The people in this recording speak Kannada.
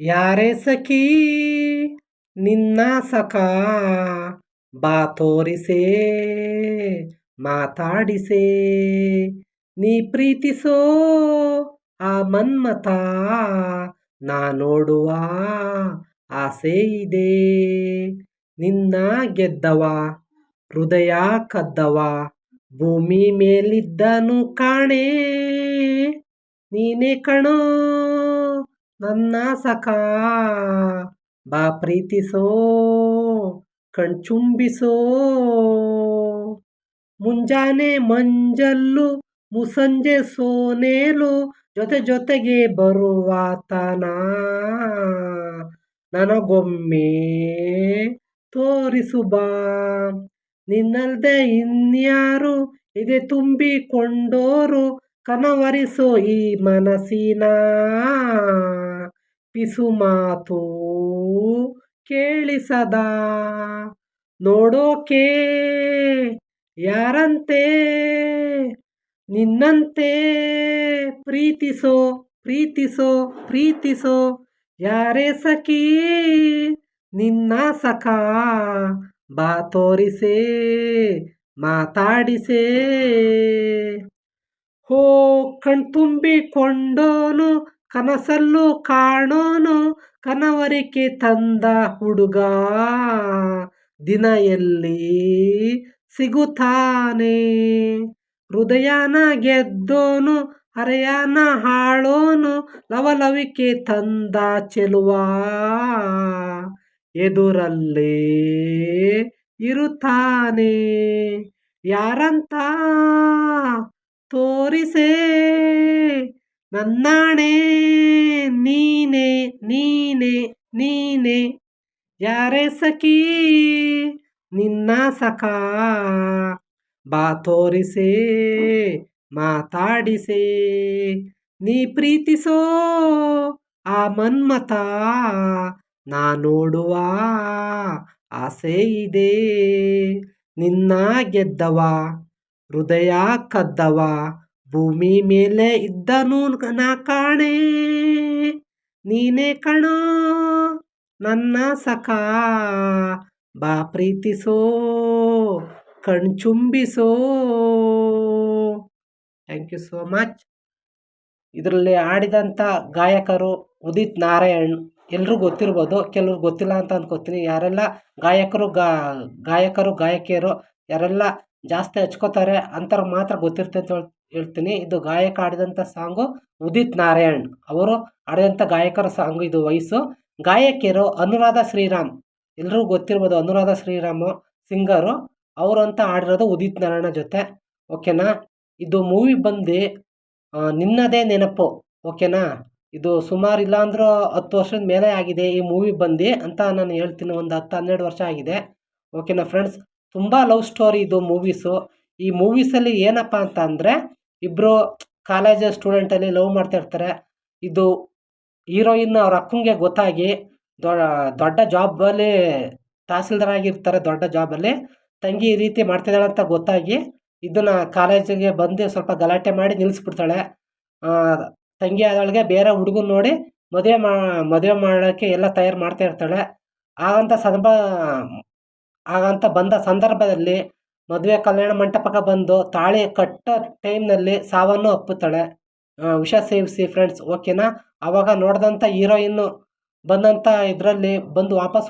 ಯಾರೇ ಸಖಿ, ನಿನ್ನ ಸಖ, ಬಾ ತೋರಿಸೇ, ಮಾತಾಡಿಸೇ. ನೀ ಪ್ರೀತಿಸೋ ಆ ಮನ್ಮತ ನಾ ನೋಡುವ ಆಸೆ ಇದೆ. ನಿನ್ನ ಗೆದ್ದವ, ಹೃದಯ ಕದ್ದವ, ಭೂಮಿ ಮೇಲಿದ್ದನು ಕಾಣೆ. ನೀನೇ ಕಣೋ. ನನ್ನ ಸಖಾ, ಬಾ ಪ್ರೀತಿಸೋ ಕಣ್ಚುಂಬಿಸೋ ಮುಂಜಾನೆ ಮಂಜಲ್ಲು, ಮುಸಂಜೆ ಸೋನೇಲು, ಜೊತೆ ಜೊತೆಗೆ ಬರುವಾತನ ನನಗೊಮ್ಮೆ ತೋರಿಸು ಬಾ. ನಿನ್ನಲ್ದೆ ಇನ್ಯಾರು, ಇದೆ ತುಂಬಿಕೊಂಡೋರು ಕನವರಿಸೋ ಈ ಮನಸ್ಸಿನ ಪಿಸು ಮಾತು ಕೇಳಿಸದ. ನೋಡೋಕೆ ಯಾರಂತೆ? ನಿನ್ನಂತೆ ಪ್ರೀತಿಸೋ ಪ್ರೀತಿಸೋ ಪ್ರೀತಿಸೋ. ಯಾರೇ ಸಖಿ? ನಿನ್ನ ಸಖ. ಬಾ ತೋರಿಸೇ, ಮಾತಾಡಿಸೇ. ಹೋ ಕಣ್ತುಂಬಿಕೊಂಡೋನು ಕನಸಲ್ಲೂ ಕಾಣೋನು, ಕನವರಿಕೆ ತಂದ ಹುಡುಗ ದಿನ ಎಲ್ಲಿ ಸಿಗುತ್ತಾನೆ. ಹೃದಯನ ಗೆದ್ದೋನು, ಹರೆಯನ ಹಾಳೋನು, ಲವಲವಿಕೆ ತಂದ ಚೆಲುವ ಎದುರಲ್ಲೇ ಇರುತ್ತಾನೆ. ಯಾರಂತ ತೋರಿಸೇ, ನನ್ನಾಣೆ, ನೀನೆ ನೀನೆ ನೀನೆ, ಯಾರೇ ಸಖಿ, ನಿನ್ನ ಸಖ, ಬಾ ತೋರಿಸೇ, ಮಾತಾಡಿಸೇ, ನೀ ಪ್ರೀತಿಸೋ ಆ ಮನ್ಮತ ನಾ ನೋಡುವ ಆಸೆ ಇದೆ, ನಿನ್ನ ಗೆದ್ದವ, ಹೃದಯ ಕದ್ದವ ಭೂಮಿ ಮೇಲೆ ಇದ್ದನು ನಾ ಕಾಣೆ. ನೀನೇ ಕಣೋ, ನನ್ನ ಸಖ. ಬಾ ಪ್ರೀತಿಸೋ ಕಣ್ಚುಂಬಿಸೋ ಥ್ಯಾಂಕ್ ಯು ಸೋ ಮಚ್ ಇದರಲ್ಲಿ ಆಡಿದಂಥ ಗಾಯಕರು ಉದಿತ್ ನಾರಾಯಣ್. ಎಲ್ಲರೂ ಗೊತ್ತಿರ್ಬೋದು, ಕೆಲವ್ರು ಗೊತ್ತಿಲ್ಲ ಅಂತ ಅನ್ಕೋತೀನಿ. ಯಾರೆಲ್ಲ ಗಾಯಕರು ಗಾಯಕರು, ಗಾಯಕಿಯರು, ಯಾರೆಲ್ಲ ಜಾಸ್ತಿ ಹಚ್ಕೋತಾರೆ ಅಂಥವ್ರಿಗೆ ಮಾತ್ರ ಗೊತ್ತಿರ್ತೈತೆ ಹೇಳ್ತೀನಿ. ಇದು ಗಾಯಕ ಆಡಿದಂಥ ಸಾಂಗು ಉದಿತ್ ನಾರಾಯಣ್. ಅವರು ಆಡಿದಂಥ ಗಾಯಕರ ಸಾಂಗು ಇದು ವಯಸ್ಸು. ಗಾಯಕಿಯರು ಅನುರಾಧ ಶ್ರೀರಾಮ್. ಎಲ್ರಿಗೂ ಗೊತ್ತಿರ್ಬೋದು ಅನುರಾಧ ಶ್ರೀರಾಮ್ ಸಿಂಗರು ಅವರು ಅಂತ ಆಡಿರೋದು ಉದಿತ್ ನಾರಾಯಣ ಜೊತೆ. ಓಕೆನಾ ಇದು ಮೂವಿ ಬಂದು ನಿನ್ನದೇ ನೆನಪು. ಓಕೆನಾ ಇದು ಸುಮಾರು ಇಲ್ಲಾಂದ್ರೆ ಹತ್ತು ವರ್ಷದ ಮೇಲೆ ಆಗಿದೆ ಈ ಮೂವಿ ಬಂದು ಅಂತ ನಾನು ಹೇಳ್ತೀನಿ. ಒಂದು ಹತ್ತು ಹನ್ನೆರಡು ವರ್ಷ ಆಗಿದೆ. ಓಕೆನಾ ಫ್ರೆಂಡ್ಸ್ ತುಂಬ ಲವ್ ಸ್ಟೋರಿ ಇದು ಮೂವೀಸು ಈ ಮೂವೀಸಲ್ಲಿ ಏನಪ್ಪ ಅಂತ ಅಂದರೆ ಇಬ್ಬರು ಕಾಲೇಜ್ ಸ್ಟೂಡೆಂಟಲ್ಲಿ ಲವ್ ಮಾಡ್ತಾ ಇರ್ತಾರೆ. ಇದು ಹೀರೋಯಿನ್ ಅವ್ರ ಅಕ್ಕಂಗೆ ಗೊತ್ತಾಗಿ ದೊಡ್ಡ ಜಾಬಲ್ಲಿ ತಹಸೀಲ್ದಾರ್ ಆಗಿರ್ತಾರೆ, ದೊಡ್ಡ ಜಾಬಲ್ಲಿ ತಂಗಿ ಈ ರೀತಿ ಮಾಡ್ತಿದ್ದಾಳೆ ಅಂತ ಗೊತ್ತಾಗಿ ಇದನ್ನು ಕಾಲೇಜಿಗೆ ಬಂದು ಸ್ವಲ್ಪ ಗಲಾಟೆ ಮಾಡಿ ನಿಲ್ಲಿಸ್ಬಿಡ್ತಾಳೆ ತಂಗಿ ಆದವಳಿಗೆ ಬೇರೆ ಹುಡುಗನ ನೋಡಿ ಮದುವೆ ಮಾ, ಮದುವೆ ಮಾಡೋಕ್ಕೆ ಎಲ್ಲ ತಯಾರು ಮಾಡ್ತಾ ಇರ್ತಾಳೆ. ಆಗಂತ ಸಂದರ್ಭ ಹಾಗಂತ ಬಂದ ಸಂದರ್ಭದಲ್ಲಿ ಮದುವೆ ಕಲ್ಯಾಣ ಮಂಟಪಕ್ಕೆ ಬಂದು ತಾಳಿ ಕಟ್ಟೋ ಟೈಮ್ನಲ್ಲಿ ಸಾವನ್ನು ಅಪ್ಪುತ್ತಾಳೆ ವಿಷ ಸೇವಿಸಿ ಫ್ರೆಂಡ್ಸ್ ಓಕೆನಾ ಅವಾಗ ನೋಡಿದಂಥ ಹೀರೋಯಿನ್ನು ಬಂದಂಥ ಇದರಲ್ಲಿ ಬಂದು ವಾಪಸ್